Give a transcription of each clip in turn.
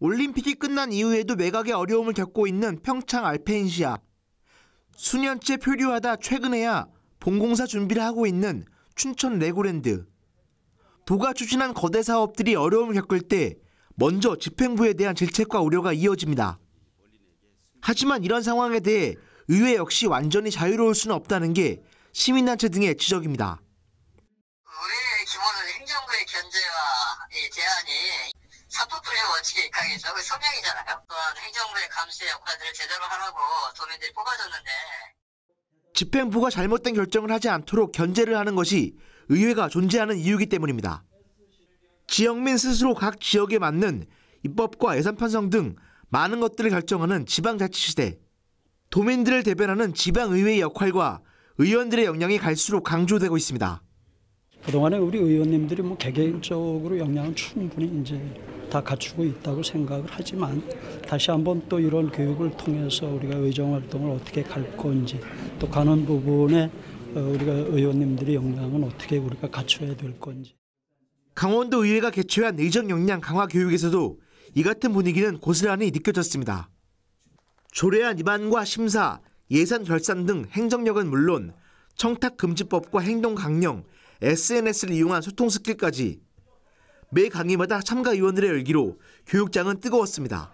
올림픽이 끝난 이후에도 매각에 어려움을 겪고 있는 평창 알페인시아. 수년째 표류하다 최근에야 본공사 준비를 하고 있는 춘천 레고랜드. 도가 추진한 거대 사업들이 어려움을 겪을 때 먼저 집행부에 대한 질책과 우려가 이어집니다. 하지만 이런 상황에 대해 의회 역시 완전히 자유로울 수는 없다는 게 시민단체 등의 지적입니다. 의회의 기본은 행정부의 견제와 이 제한이 사법 강해서 그 서명이잖아요. 또한 행정부의 감시 역할들을 제대로 하라고 도민들이 뽑아줬는데 집행부가 잘못된 결정을 하지 않도록 견제를 하는 것이 의회가 존재하는 이유이기 때문입니다. 지역민 스스로 각 지역에 맞는 입법과 예산 편성 등 많은 것들을 결정하는 지방자치시대. 도민들을 대변하는 지방의회의 역할과 의원들의 역량이 갈수록 강조되고 있습니다. 그동안에 우리 의원님들이 뭐 개개인적으로 역량은 충분히 이제 다 갖추고 있다고 생각을 하지만 다시 한번 또 이런 교육을 통해서 우리가 의정 활동을 어떻게 갈 건지 또 가는 부분에 어, 우리가 의원님들의 역량은 어떻게 우리가 갖춰야 될 건지 강원도 의회가 개최한 의정 역량 강화 교육에서도 이 같은 분위기는 고스란히 느껴졌습니다. 조례안 위반과 심사, 예산 결산 등 행정력은 물론 청탁 금지법과 행동 강령, SNS를 이용한 소통 스킬까지 매 강의마다 참가 의원들의 열기로 교육장은 뜨거웠습니다.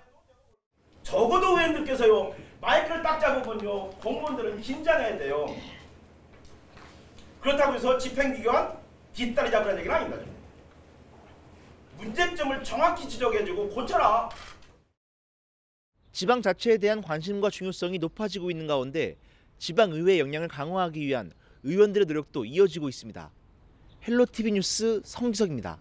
적어도 의원님께서요 마이크를 딱 잡으면요 공무원들은 긴장해야 돼요. 그렇다고 해서 집행기관 뒷다리 잡으라는 얘기는 아닙니다. 문제점을 정확히 지적해주고 고쳐라. 지방 자체에 대한 관심과 중요성이 높아지고 있는 가운데 지방 의회 역량을 강화하기 위한 의원들의 노력도 이어지고 있습니다. 헬로 TV 뉴스 성기석입니다.